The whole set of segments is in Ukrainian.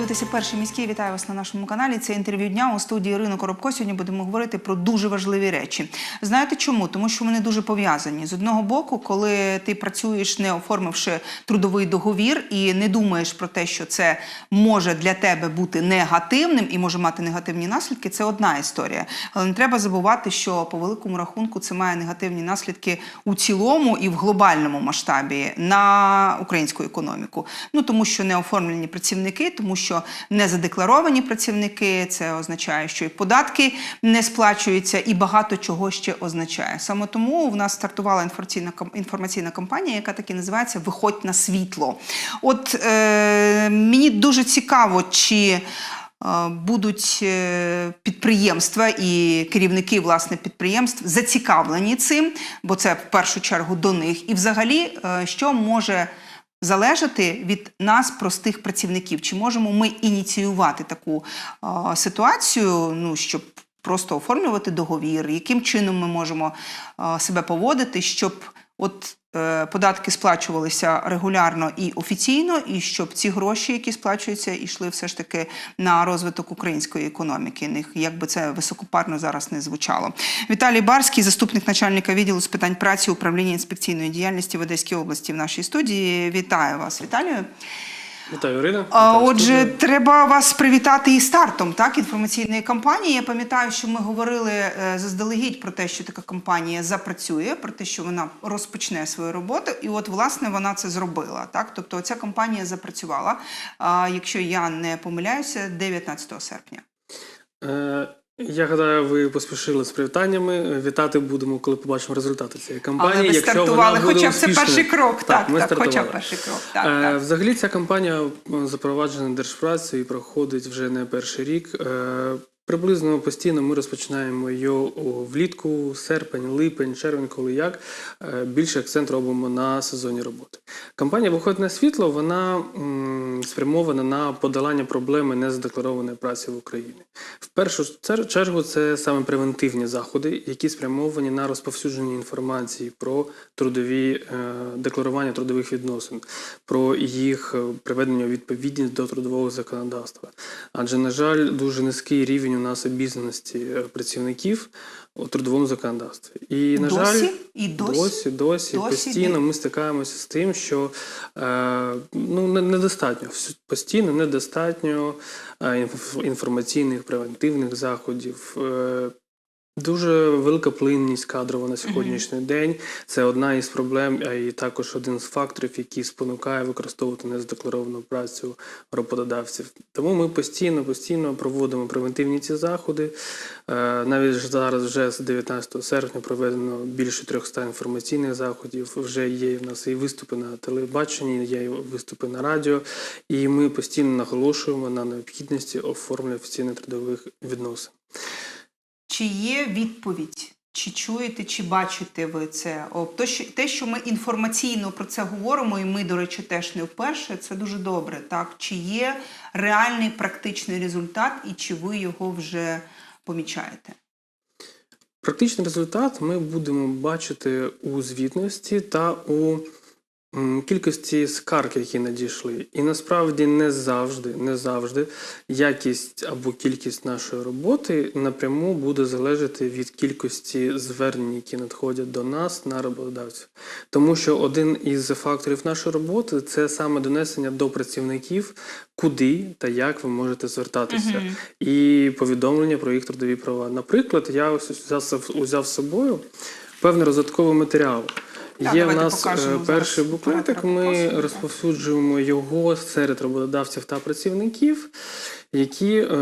дивитеся перший міський. Вітаю вас на нашому каналі. Це інтерв'ю дня у студії Ірина Коробко. Сьогодні будемо говорити про дуже важливі речі. Знаєте чому? Тому що вони дуже пов'язані. З одного боку, коли ти працюєш, не оформивши трудовий договір, і не думаєш про те, що це може для тебе бути негативним і може мати негативні наслідки, це одна історія. Але не треба забувати, що по великому рахунку це має негативні наслідки у цілому і в глобальному масштабі на українську економіку. Ну тому що не оформлені працівники, тому що не задекларовані працівники. Це означає, що і податки не сплачуються, і багато чого ще означає. Саме тому в нас стартувала інформаційна інформаційна кампанія, яка так і називається Виходь на світло. От е, мені дуже цікаво, чи. е, Будуть е, підприємства і керівники власне підприємств зацікавлені цим, бо це в першу чергу до них. І взагалі, е, що може залежати від нас, простих працівників. Чи можемо ми ініціювати таку е, ситуацію, ну щоб просто оформлювати договір, яким чином ми можемо е, себе поводити, щоб от податки сплачувалися регулярно і офіційно, і щоб ці гроші, які сплачуються, йшли все ж таки на розвиток української економіки. Як би це високопарно зараз не звучало. Віталій Барський, заступник начальника відділу з питань праці управління інспекційної діяльності в Одеській області в нашій студії. Вітаю вас, Віталію. Вітаю, Ірина. А, Отже, треба вас привітати і стартом так, інформаційної кампанії. Я пам'ятаю, що ми говорили е, заздалегідь про те, що така кампанія запрацює, про те, що вона розпочне свою роботу, і от власне вона це зробила. Так, тобто ця кампанія запрацювала. Якщо я не помиляюся, 19 серпня. Е, я гадаю, ви поспішили з привітаннями. Вітати будемо, коли побачимо результати цієї кампанії. Але ми якщо стартували, вона буде хоча б це перший крок. Так, ми так, хоча б перший крок. Так, Е, так. Взагалі ця кампанія запроваджена держпрацею і проходить вже не перший рік. Е, Приблизно постійно ми розпочинаємо у- влітку, серпень, липень, червень, коли як. Е, Більше акцент робимо на сезонні роботи. Кампанія «Виходить на світло вона спрямована на подолання проблеми незадекларованої праці в Україні. В першу чергу це саме превентивні заходи, які спрямовані на розповсюдження інформації про трудові е, декларування трудових відносин, про їх е, приведення у відповідність до трудового законодавства. Адже, на жаль, дуже низький рівень нас обізнаності працівників у трудовому законодавстві. І на Досі? жаль, І досі? досі, досі, Досі постійно ми стикаємося з тим, що е, ну, не- недостатньо, постійно недостатньо е, інформаційних превентивних заходів. Е, Дуже велика плинність кадрова на сьогоднішній день. Це одна із проблем, а і також один з факторів, який спонукає використовувати незадекларовану працю роботодавців. Тому ми постійно, постійно проводимо превентивні ці заходи. Е, Навіть зараз, вже з 19 серпня, проведено більше 300 інформаційних заходів. Вже є в нас і виступи на телебаченні, є і виступи на радіо. І ми постійно наголошуємо на необхідності оформлення офіційних трудових відносин. Чи є відповідь? Чи чуєте, чи бачите ви це? О, що, те, що ми інформаційно про це говоримо, і ми, до речі, теж не вперше, це дуже добре. Так? Чи є реальний практичний результат, і чи ви його вже помічаєте? Практичний результат ми будемо бачити у звітності та у кількості скарг, які надійшли. І насправді не завжди, не завжди якість або кількість нашої роботи напряму буде залежати від кількості звернень, які надходять до нас на роботодавців. Тому що один із факторів нашої роботи це саме донесення до працівників, куди та як ви можете звертатися, і повідомлення про їх трудові права. Наприклад, я ось взяв, з собою певний розвитковий матеріал. Є в давайте нас покажемо е, зараз перший буклетик. Ми показує. розповсюджуємо його серед роботодавців та працівників, які е,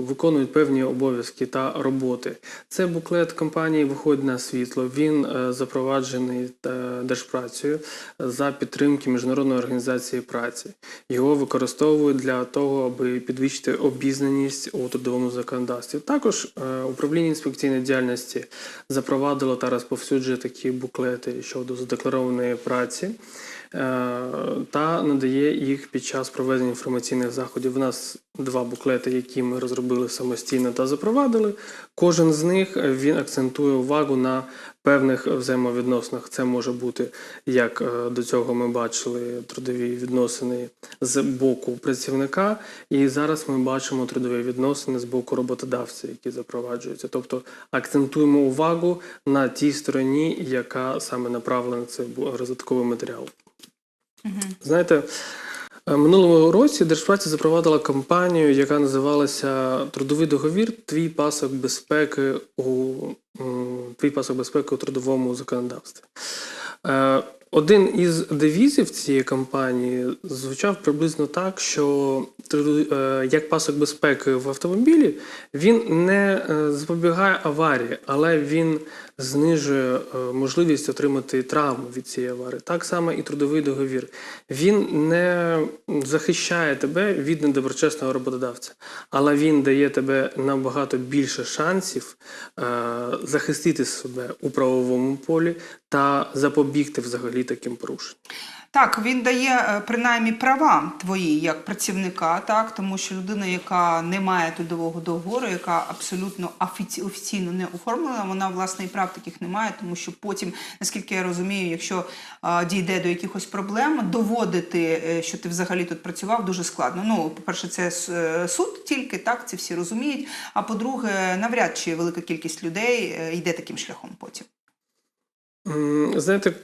виконують певні обов'язки та роботи. Це буклет компанії Виходить на світло. Він е, запроваджений е, держпрацею за підтримки Міжнародної організації праці. Його використовують для того, аби підвищити обізнаність у трудовому законодавстві. Також е, управління інспекційної діяльності запровадило та розповсюджує такі буклети щодо задекларованої праці. Та надає їх під час проведення інформаційних заходів. У нас два буклети, які ми розробили самостійно та запровадили. Кожен з них е, він акцентує увагу на певних взаємовідносинах. Це може бути, як е, до цього ми бачили, трудові відносини з боку працівника, і зараз ми бачимо трудові відносини з боку роботодавця, які запроваджуються. Тобто акцентуємо увагу на тій стороні, яка саме направлена на цей розвитковий матеріал. Знаєте, е, минулого році Держпраця запровадила кампанію, яка називалася Трудовий договір Твій пасок безпеки у твій пасок безпеки у трудовому законодавстві. Е, Один із девізів цієї кампанії звучав приблизно так, що е, як пасок безпеки в автомобілі, він не запобігає аварії, але він знижує е, можливість отримати травму від цієї аварії. Так само і трудовий договір. Він не захищає тебе від недоброчесного роботодавця, але він дає тебе набагато більше шансів е, захистити себе у правовому полі та запобігти взагалі таким порушенням. Так, він дає е, принаймні права твої як працівника, так тому що людина, яка не має трудового договору, яка абсолютно офіційно не оформлена, вона власне і прав таких не має, тому що потім, наскільки я розумію, якщо дійде до якихось проблем, доводити, е, що ти взагалі тут працював, дуже складно. Ну, по-перше, це е, суд тільки так, це всі розуміють. А по-друге, навряд чи велика кількість людей е, йде таким шляхом потім. Знаєте,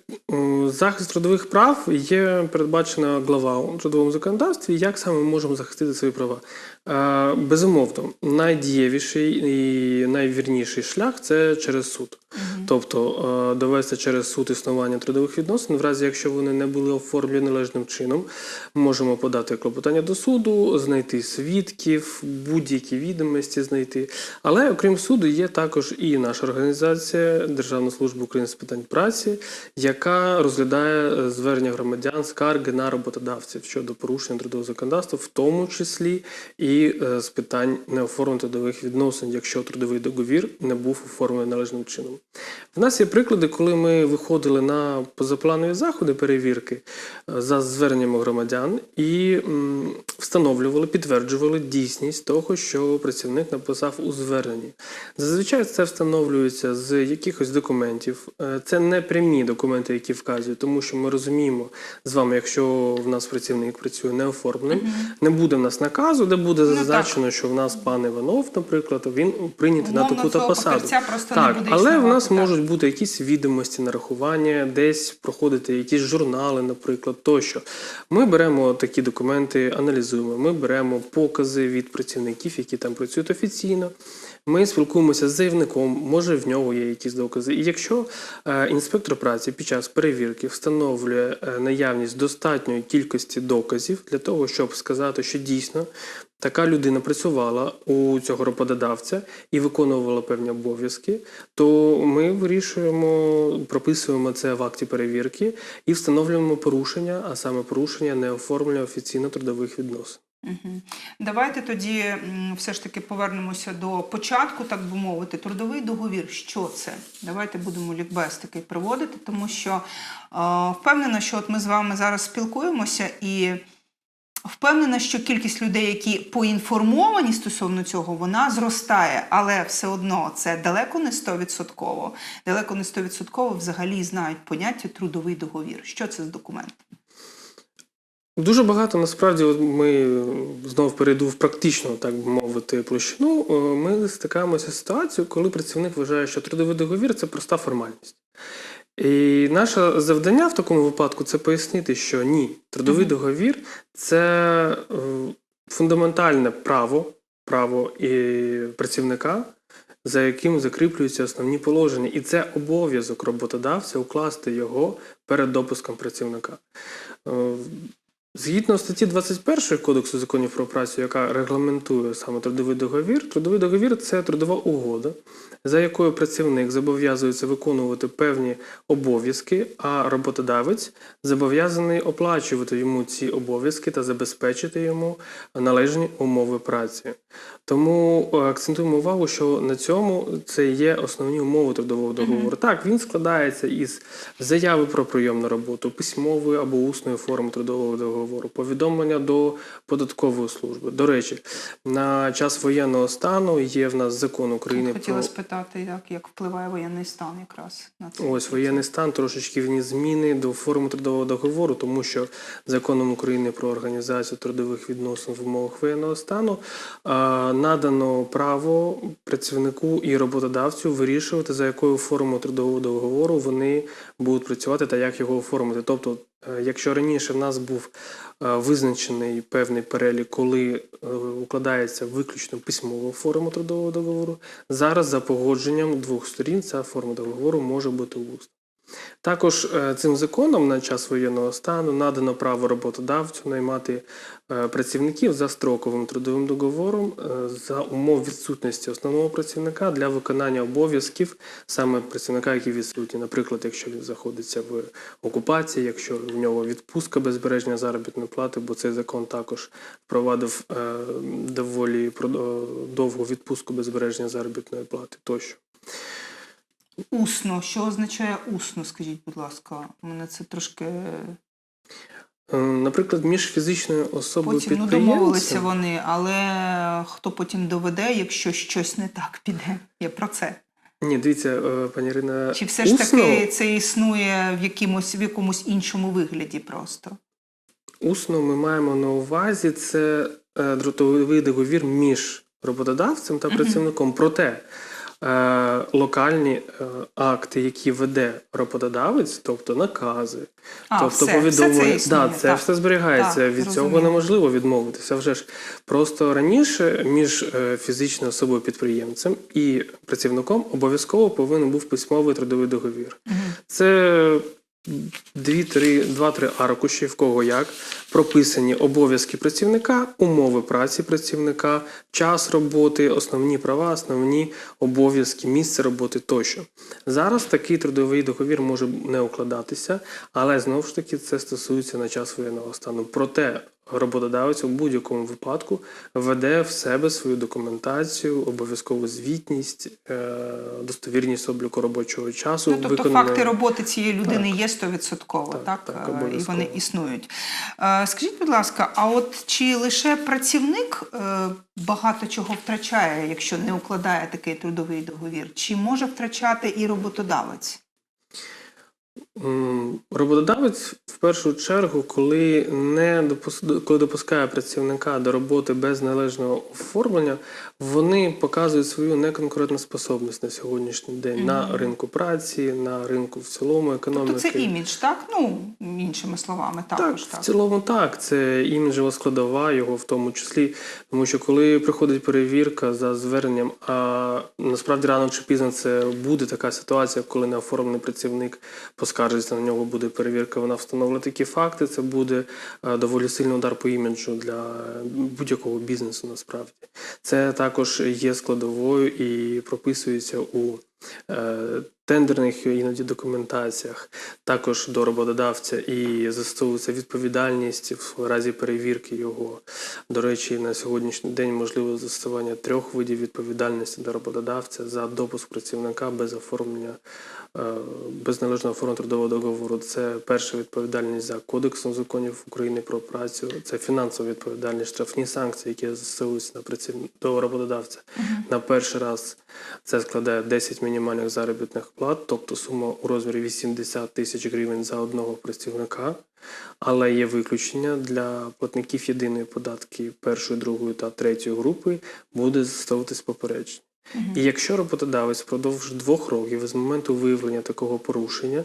захист трудових прав є передбачена глава у трудовому законодавстві. Як саме ми можемо захистити свої права? Е, Безумовно, найдієвіший і найвірніший шлях це через суд. Тобто е, довести через суд існування трудових відносин, в разі якщо вони не були оформлені належним чином, можемо подати клопотання до суду, знайти свідків, будь-які відомості знайти. Але окрім суду, є також і наша організація Державна служба України з питань праці, яка розглядає е, звернення громадян скарги на роботодавців щодо порушення трудового законодавства, в тому числі і е, з питань неоформлених трудових відносин, якщо трудовий договір не був оформлений належним чином. В нас є приклади, коли ми виходили на позапланові заходи перевірки е, за зверненнями громадян і встановлювали, підтверджували дійсність того, що працівник написав у зверненні. Зазвичай це встановлюється з якихось документів. Е, Це не прямі документи, які вказують, тому що ми розуміємо з вами, якщо в нас працівник працює неоформленим, не буде в нас наказу, де буде Ну, зазначено, що в нас пан Іванов, наприклад, він прийнятий на таку та посаду. так, але в нас можуть бути якісь відомості нарахування, десь проходити якісь журнали, наприклад, тощо. Ми беремо такі документи, аналізуємо. Ми беремо покази від працівників, які там працюють офіційно. Ми спілкуємося з заявником, може в нього є якісь докази. І якщо е, інспектор праці під час перевірки встановлює е, наявність достатньої кількості доказів для того, щоб сказати, що дійсно така людина працювала у цього роботодавця і виконувала певні обов'язки, то ми вирішуємо, прописуємо це в акті перевірки і встановлюємо порушення, а саме порушення неоформлення офіційно трудових відносин. Давайте тоді все ж таки повернемося до початку, так би мовити, трудовий договір. Що це? Давайте будемо лікбез такий приводити, тому що е, впевнена, що от ми з вами зараз спілкуємося і. Впевнена, що кількість людей, які поінформовані стосовно цього, вона зростає, але все одно це далеко не 100%. Далеко не 100% взагалі знають поняття трудовий договір. Що це з документ? Дуже багато насправді ми знову перейду в практичну, так би мовити, площину. е, Ми стикаємося з ситуацією, коли працівник вважає, що трудовий договір це проста формальність. І наше завдання в такому випадку це пояснити, що ні, трудовий Мгм. договір це е, фундаментальне право, право і працівника, за яким закріплюються основні положення. І це обов'язок роботодавця укласти його перед допуском працівника. Згідно статті 21 Кодексу законів про працю, яка регламентує саме трудовий договір, трудовий договір це трудова угода, за якою працівник зобов'язується виконувати певні обов'язки, а роботодавець зобов'язаний оплачувати йому ці обов'язки та забезпечити йому належні умови праці. Тому е, акцентуємо увагу, що на цьому це є основні умови трудового договору. Так, він складається із заяви про прийом на роботу, письмової або усної форми трудового договору, повідомлення до податкової служби. До речі, на час воєнного стану є в нас закон України Хотіла про спитати, як, як впливає воєнний стан якраз на це. Ось воєнний стан трошечки вніс зміни до форми трудового договору, тому що законом України про організацію трудових відносин в умовах воєнного стану а, надано право працівнику і роботодавцю вирішувати, за якою формою трудового договору вони будуть працювати та як його оформити. Тобто, якщо раніше в нас був е, визначений певний перелік, коли е, укладається виключно письмова форма трудового договору, зараз за погодженням двох сторін ця форма договору може бути усна. Також е, цим законом на час воєнного стану надано право роботодавцю наймати е, працівників за строковим трудовим договором е, за умов відсутності основного працівника для виконання обов'язків саме працівника, який відсутній. Наприклад, якщо він знаходиться в окупації, якщо в нього відпустка без збереження заробітної плати, бо цей закон також впровадив доволі довгу відпустку без збереження заробітної плати тощо. Усно. Що означає усно? Скажіть, будь ласка. У мене це трошки Е, Наприклад, між фізичною особою потім ну, домовилися вони, але хто потім доведе, якщо щось не так піде? Я про це. Ні, дивіться, е, пані Ірина. Чи все ж таки це існує в якомусь в якомусь іншому вигляді просто? усно ми маємо на увазі це е, трудовий договір між роботодавцем та працівником. Проте е, локальні е, акти, які веде роботодавець, тобто накази, А, тобто все, повідомлення, все це існує. да, це так. все зберігається. Так, Від розумію. цього неможливо відмовитися. Вже ж просто раніше між е, фізичною особою підприємцем і працівником обов'язково повинен був письмовий трудовий договір. Угу. Це дві-три, два-три аркуші, в кого як, прописані обов'язки працівника, умови праці працівника, час роботи, основні права, основні обов'язки, місце роботи тощо. Зараз такий трудовий договір може не укладатися, але знову ж таки це стосується на час воєнного стану. Проте роботодавець у будь-якому випадку веде в себе свою документацію, обов'язкову звітність, е, достовірність обліку робочого часу. Ну, тобто виконаної- факти роботи цієї людини є стовідсотково, так, Так, так, Е, і вони існують. Е, Скажіть, будь ласка, а от чи лише працівник багато чого втрачає, якщо не укладає такий трудовий договір? Чи може втрачати і роботодавець? Роботодавець в першу чергу, коли не допус- коли допускає працівника до роботи без належного оформлення, вони показують свою неконкурентоспособність на сьогоднішній день на ринку праці, на ринку в цілому економіки. Тобто це імідж, так? Ну, іншими словами, Так, також в цілому так. Це іміджева складова його в тому числі. Тому що коли приходить перевірка за зверненням, а насправді рано чи пізно це буде така ситуація, коли неоформлений працівник поскаржиться на нього, буде перевірка, вона встановлює такі факти. Це буде е, доволі сильний удар по іміджу для будь-якого бізнесу. Насправді це також є складовою і прописується у е, тендерних іноді документаціях, також до роботодавця і застосовується відповідальність в разі перевірки його. До речі, на сьогоднішній день можливо застосування трьох видів відповідальності до роботодавця за допуск працівника без оформлення е, без належного оформлення трудового договору. Це перша відповідальність за кодексом законів України про працю. Це фінансова відповідальність, штрафні санкції, які застосовуються на працівника до роботодавця. На перший раз це складає 10 мінімальних заробітних плат, тобто сума у розмірі 80 тисяч гривень за одного працівника. Але є виключення для платників єдиної податки першої, другої та третьої групи буде застосовуватись попередження. І якщо роботодавець впродовж двох років з моменту виявлення такого порушення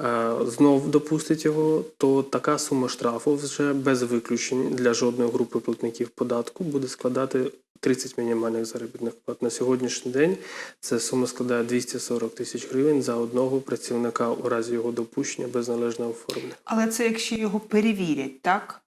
е, знов допустить його, то така сума штрафу вже без виключень для жодної групи платників податку буде складати 30 мінімальних заробітних плат. На сьогоднішній день ця сума складає 240 тисяч гривень за одного працівника у разі його допущення без належного оформлення. Але це якщо його перевірять, так?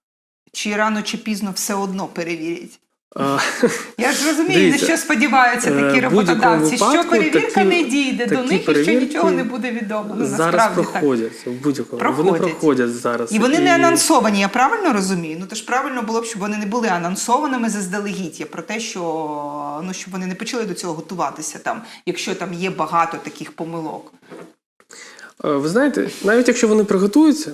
Чи рано чи пізно все одно перевірять? Я ж розумію, Дивіться, на що сподіваються е, такі будь-якому роботодавці, що перевірка такі- не дійде до них і що нічого не буде відомо. Ну, зараз насправді так. в будь-якому. Вони Проходять. проходять зараз. І вони не анонсовані, я правильно розумію? Ну то ж правильно було б, щоб вони не були анонсованими заздалегідь. Я про те, що ну щоб вони не почали до цього готуватися там, якщо там є багато таких помилок. Е, Ви знаєте, навіть якщо вони приготуються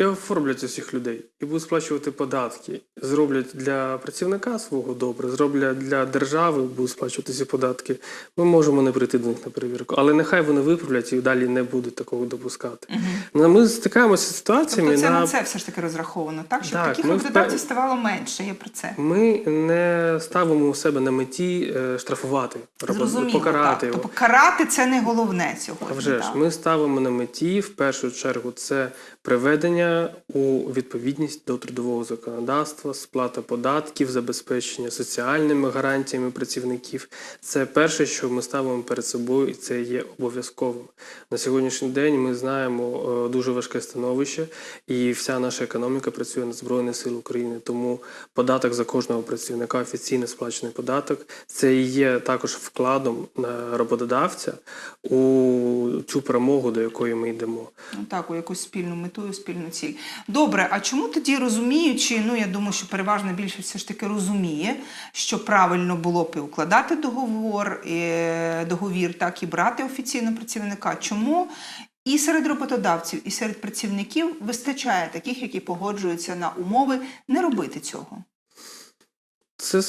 і оформлять усіх людей і будуть сплачувати податки, зроблять для працівника свого добре, зроблять для держави, будуть сплачувати ці податки. Ми можемо не прийти до них на перевірку, але нехай вони виправлять і далі не будуть такого допускати. Ну, Ми стикаємося з ситуаціями Тобто це на на це все ж таки розраховано, так? Щоб Так, таких ми роботодавців ставало менше. Я про це. Ми не ставимо у себе на меті е, штрафувати, Зрозуміло, покарати так. його. Тобто карати це не головне А сьогодні. вже ж ми ставимо на меті в першу чергу це приведення у відповідність до трудового законодавства, сплата податків, забезпечення соціальними гарантіями працівників. Це перше, що ми ставимо перед собою, і це є обов'язковим. На сьогоднішній день ми знаємо е, дуже важке становище, і вся наша економіка працює на Збройні Сили України. Тому податок за кожного працівника, офіційно сплачений податок, це і є також вкладом на роботодавця у цю перемогу, до якої ми йдемо. Ну так, у якусь спільну мету, і спільну ціль. Добре, а чому тоді розуміючи, ну я думаю, що переважна більшість все ж таки розуміє, що правильно було б і укладати договор, і, е, договір, так і брати офіційно працівника. Чому і серед роботодавців, і серед працівників вистачає таких, які погоджуються на умови не робити цього? Це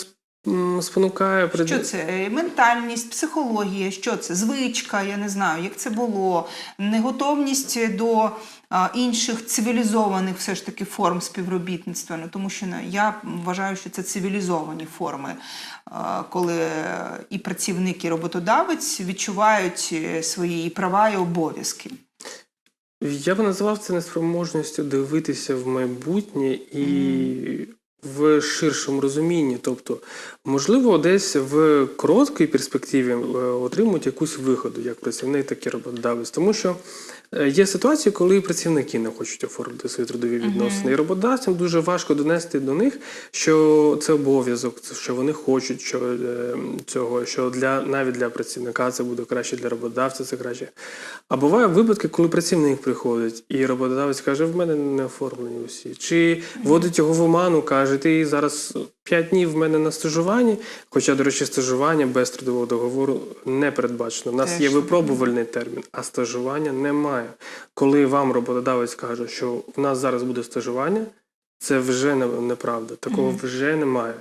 спонукає Що це? Е, Ментальність, психологія, що це? Звичка, я не знаю, як це було, неготовність до інших цивілізованих все ж таки форм співробітництва. Ну, тому що ну, я вважаю, що це цивілізовані форми, коли і працівник, і роботодавець відчувають е, свої і права і обов'язки. Я би назвав це неспроможністю дивитися в майбутнє і в ширшому розумінні. Тобто, можливо, десь в короткій перспективі е, отримують якусь вигоду, як працівник, так і роботодавець. Тому що є ситуації, коли працівники не хочуть оформити свої трудові відносини. І роботодавцям дуже важко донести до них, що це обов'язок, що вони хочуть що, е, цього, що для навіть для працівника це буде краще, для роботодавця це краще. А буває випадки, коли працівник приходить, і роботодавець каже: в мене не оформлені усі. Чи вводить його в оману, каже, ти зараз 5 днів в мене на стажуванні. Хоча, до речі, стажування без трудового договору не передбачено. У нас Теж є випробувальний термін, а стажування немає. Коли вам роботодавець каже, що в нас зараз буде стажування. Це вже неправда. Такого вже немає.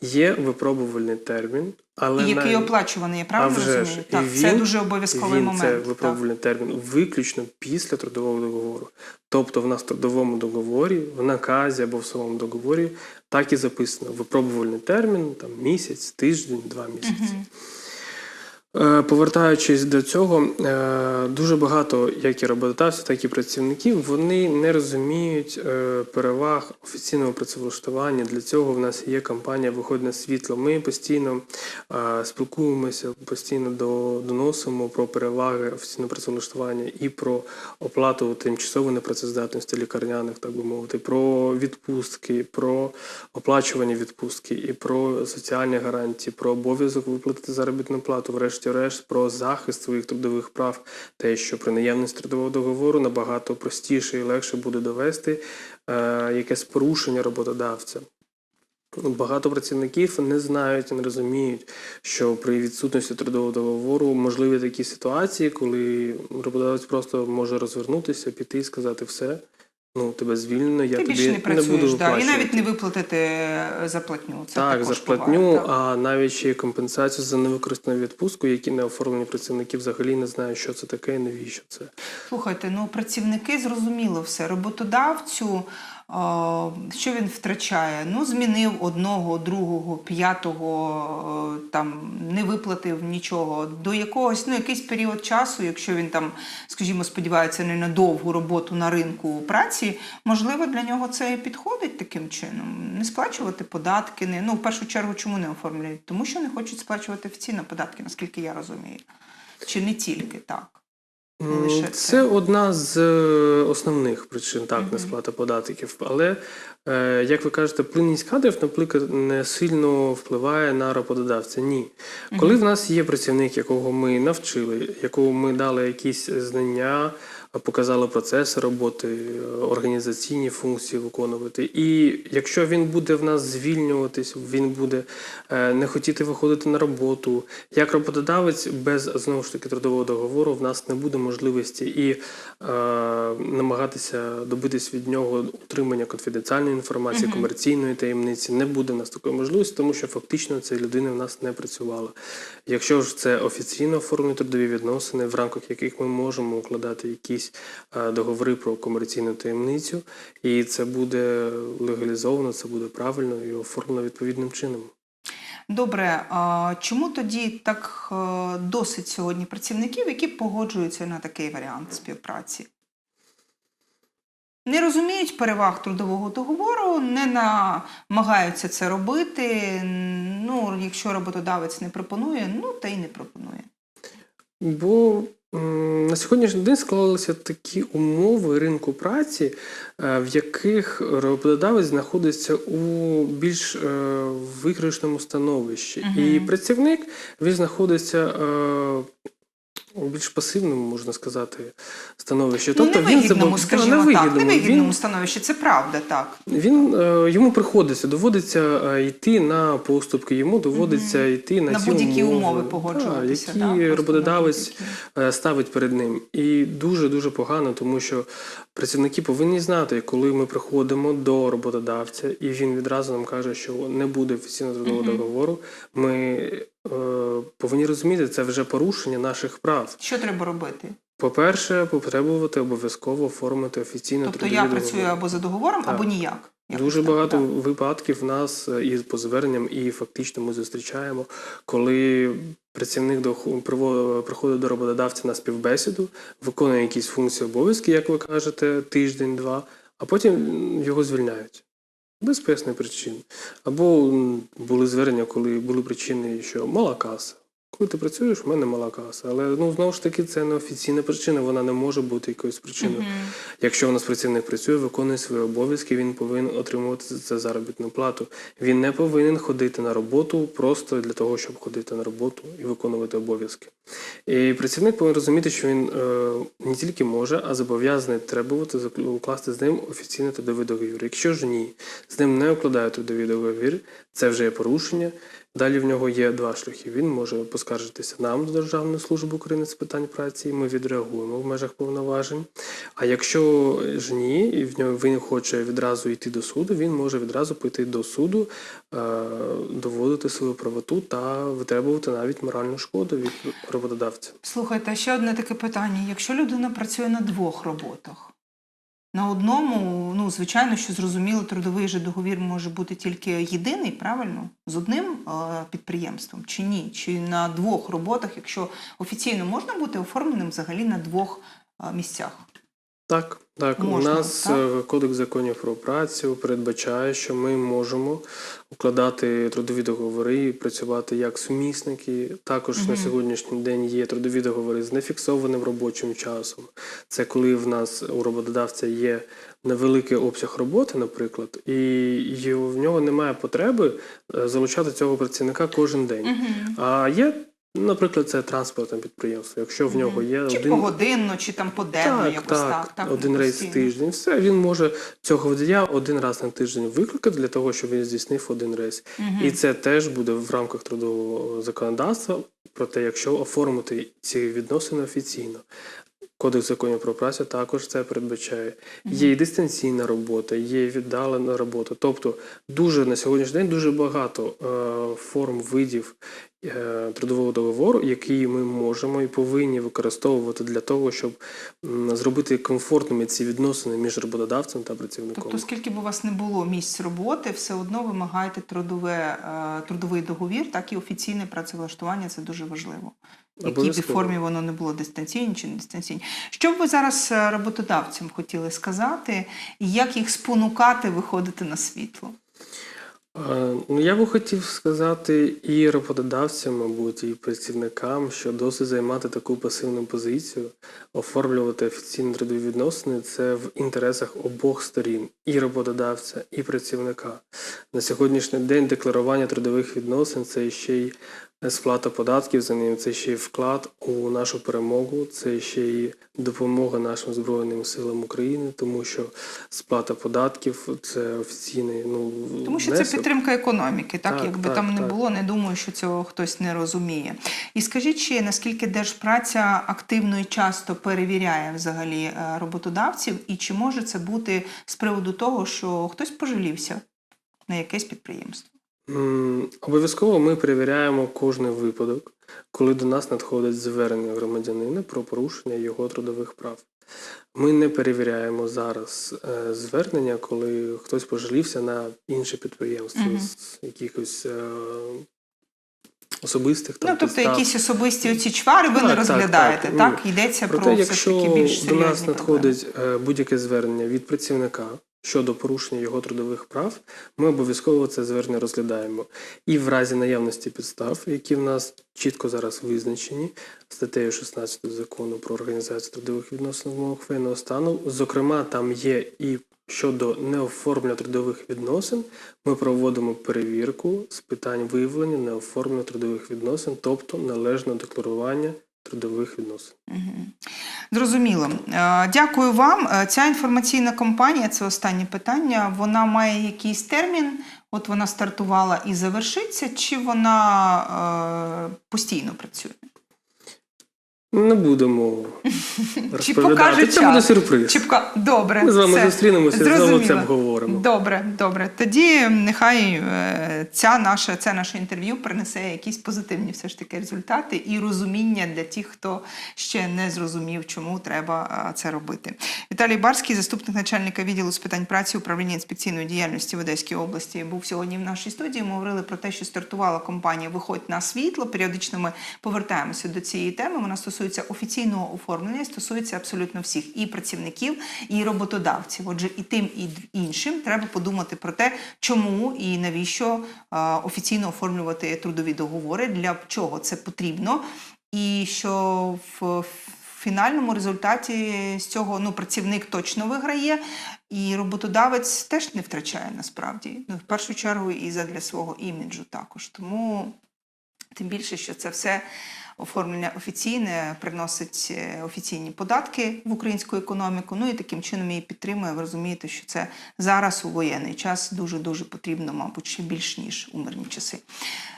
Є випробувальний термін, але І який навіть- оплачуваний, я а правильно вже розумію? Так, це дуже обов'язковий він момент. це так. випробувальний термін виключно після трудового договору. Тобто в нас в трудовому договорі, в наказі або в самому договорі так і записано випробувальний термін там місяць, тиждень, два місяці. Е, Повертаючись до цього, е, дуже багато як і роботодавців, так і працівників вони не розуміють е, переваг офіційного працевлаштування. Для цього в нас є кампанія Виходь на світло. Ми постійно е, спілкуємося, постійно доносимо про переваги офіційного працевлаштування і про оплату тимчасової непрацездатності лікарняних, так би мовити, про відпустки, про оплачування відпустки і про соціальні гарантії, про обов'язок виплатити заробітну плату, врешті-решт, про захист своїх трудових прав, те, що при наявності трудового договору набагато простіше і легше буде довести е, якесь порушення роботодавця. Багато працівників не знають і не розуміють, що при відсутності трудового договору можливі такі ситуації, коли роботодавець просто може розвернутися, піти і сказати все. Ну, тебе звільнено, я Ти тобі більше не працюєш, буду да, і навіть не виплатити е, зарплатню. Це так, зарплатню, так. а навіть ще й компенсацію за невикористану відпустку, які не оформлені працівники взагалі не знають, що це таке і навіщо це. Слухайте, ну працівники зрозуміло все. Роботодавцю, що він втрачає? Ну, змінив одного, другого, п'ятого, там не виплатив нічого. До якогось, ну, якийсь період часу, якщо він там, скажімо, сподівається не на довгу роботу на ринку праці, можливо, для нього це і підходить таким чином. Не сплачувати податки. Не, ну, в першу чергу, чому не оформляють? Тому що не хочуть сплачувати офіційно податки, наскільки я розумію. Чи не тільки так? Лише це. Одна з е, основних причин так, несплата податків. Але, е, як ви кажете, плинність кадрів, наприклад, не сильно впливає на роботодавця. Ні. Коли в нас є працівник, якого ми навчили, якому ми дали якісь знання, показали процеси роботи, е, організаційні функції виконувати. І якщо він буде в нас звільнюватись, він буде е, не хотіти виходити на роботу, як роботодавець без знову ж таки трудового договору в нас не буде можливості і е, намагатися добитись від нього утримання конфіденціальної інформації, комерційної таємниці. Не буде в нас такої можливості, тому що фактично ця людина в нас не працювала. Якщо ж це офіційно оформлені трудові відносини, в рамках яких ми можемо укладати якісь е, договори про комерційну таємницю, і це буде легалізовано, це буде правильно і оформлено відповідним чином. Добре, а чому тоді так е, досить сьогодні працівників, які погоджуються на такий варіант співпраці? Не розуміють переваг трудового договору, не намагаються це робити. Ну, якщо роботодавець не пропонує, ну та й не пропонує. Бо на сьогоднішній день склалися такі умови ринку праці, е, в яких роботодавець знаходиться у більш е, виграшному становищі. І працівник він знаходиться е, більш пасивному, можна сказати, становищі. ну, він невигідному, забав- скажімо так, невигідному. невигідному Він- становищі, це правда, так. він е, йому приходиться, доводиться е, йти на поступки, йому доводиться йти на, На ці будь-які умови, да, погоджуватися, які да, просто на роботодавець е, ставить перед ним. І дуже дуже погано, тому що працівники повинні знати, коли ми приходимо до роботодавця, і він відразу нам каже, що не буде офіційного трудового договору. Ми повинні розуміти, це вже порушення наших прав. Що треба робити? По-перше, потребувати обов'язково оформити офіційно Тобто я договір. працюю або за договором, Так. або ніяк. Дуже так, багато так. випадків в нас е, і по зверненням, і фактично ми зустрічаємо, коли працівник до приходить до роботодавця на співбесіду, виконує якісь функції обов'язки, як ви кажете, тиждень-два, а потім його звільняють. Без поясних причин. Або були звернення, коли були причини, що мала каса. Коли ти працюєш, в мене мала каса. Але ну знову ж таки це не офіційна причина, вона не може бути якоюсь причиною. Якщо у нас працівник працює, виконує свої обов'язки, він повинен отримувати за це заробітну плату. Він не повинен ходити на роботу просто для того, щоб ходити на роботу і виконувати обов'язки. І працівник повинен розуміти, що він е, не тільки може, а зобов'язаний требувати укласти з ним офіційний трудовий договір. Якщо ж ні, з ним не укладає трудовий договір, це вже є порушення. Далі в нього є два шляхи. Він може поскаржитися нам до Державної служби України з питань праці, і ми відреагуємо в межах повноважень. А якщо ж ні, і в нього він хоче відразу йти до суду, він може відразу піти до суду, е, доводити свою правоту та витребувати навіть моральну шкоду від роботодавця. Слухайте, ще одне таке питання. Якщо людина працює на двох роботах, на одному, ну, звичайно, що зрозуміло, трудовий же договір може бути тільки єдиний, правильно? З одним е, підприємством чи ні? Чи на двох роботах, якщо офіційно можна бути оформленим взагалі на двох е, місцях? Так, так. Можна, у нас так? е, кодекс законів про працю передбачає, що ми можемо укладати трудові договори і працювати як сумісники. Також на сьогоднішній день є трудові договори з нефіксованим робочим часом. Це коли в нас у роботодавця є невеликий обсяг роботи, наприклад, і в нього немає потреби е, залучати цього працівника кожен день. А є. Наприклад, це транспортне підприємство. Якщо в нього є Чи один погодинно, чи там поденно, так, якось так, так. так один рейс в тиждень. Все, він може цього водія один раз на тиждень викликати для того, щоб він здійснив один рейс. І це теж буде в рамках трудового законодавства. Проте, якщо оформити ці відносини офіційно. Кодекс законів про працю також це передбачає. Є і дистанційна робота, є і віддалена робота. Тобто, дуже на сьогоднішній день дуже багато е, форм видів е, трудового договору, які ми можемо і повинні використовувати для того, щоб м, зробити комфортними ці відносини між роботодавцем та працівником. Тобто, скільки б у вас не було місць роботи, все одно вимагаєте трудове, е, трудовий договір, так і офіційне працевлаштування це дуже важливо. В якій б формі воно не було дистанційні чи не дистанційні. Що б ви зараз е, роботодавцям хотіли сказати, і як їх спонукати виходити на світло? Е, Ну, я би хотів сказати і роботодавцям, мабуть, і працівникам, що досить займати таку пасивну позицію, оформлювати офіційні трудові відносини це в інтересах обох сторін, і роботодавця, і працівника. На сьогоднішній день декларування трудових відносин це ще й сплата податків за ним, це ще й вклад у нашу перемогу, це ще й допомога нашим Збройним силам України, тому що сплата податків це офіційний ну Тому що це підтримка економіки, так, Так, якби так, там не було, не думаю, що цього хтось не розуміє. І скажіть, ще, наскільки держпраця активно і часто перевіряє взагалі е, роботодавців, і чи може це бути з приводу того, що хтось пожалівся на якесь підприємство? Обов'язково ми перевіряємо кожен випадок, коли до нас надходить звернення громадянина про порушення його трудових прав. Ми не перевіряємо зараз е, звернення, коли хтось пожалівся на інше підприємство Мгм. з якихось е, особистих там ну, тобто підстав. якісь особисті оці чвари ви Так, не розглядаєте, так, так? ні. Йдеться Проте, про все ж таки більш до нас надходить е, будь-яке звернення від працівника щодо порушення його трудових прав, ми обов'язково це звернення розглядаємо. І в разі наявності підстав, які в нас чітко зараз визначені статтею 16 закону про організацію трудових відносин в умовах воєнного стану, зокрема, там є і щодо неоформлення трудових відносин, ми проводимо перевірку з питань виявлення неоформлення трудових відносин, тобто належного декларування трудових відносин. Мгм. Зрозуміло. Е, Дякую вам. Е, Ця інформаційна кампанія, це останнє питання, вона має якийсь термін, от вона стартувала і завершиться, чи вона е, постійно працює? Не будемо Чи розповідати. покаже Це час? буде сюрприз. Чи пока- Добре. Ми з вами все. зустрінемося і знову це обговоримо. Добре, добре. Тоді нехай е, ця наша, це наше інтерв'ю принесе якісь позитивні все ж таки результати і розуміння для тих, хто ще не зрозумів, чому треба е, це робити. Віталій Барський, заступник начальника відділу з питань праці управління інспекційної діяльності в Одеській області, був сьогодні в нашій студії. Ми говорили про те, що стартувала компанія Виходь на світло. Періодично ми повертаємося до цієї теми. Вона стосується офіційного оформлення, стосується абсолютно всіх і працівників, і роботодавців. Отже, і тим, і іншим треба подумати про те, чому і навіщо офіційно оформлювати трудові договори, для чого це потрібно, і що в фінальному результаті з цього ну, працівник точно виграє, і роботодавець теж не втрачає насправді. Ну, в першу чергу і задля свого іміджу також. Тому тим більше, що це все оформлення офіційне приносить е, офіційні податки в українську економіку. Ну і таким чином її підтримує. Ви розумієте, що це зараз у воєнний час дуже дуже потрібно, мабуть, ще більш ніж у мирні часи.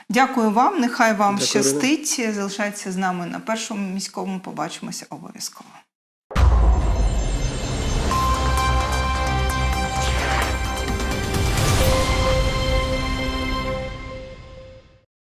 Дякую вам. Нехай вам Дякую, щастить. Залишайтеся з нами на першому міському. Побачимося обов'язково.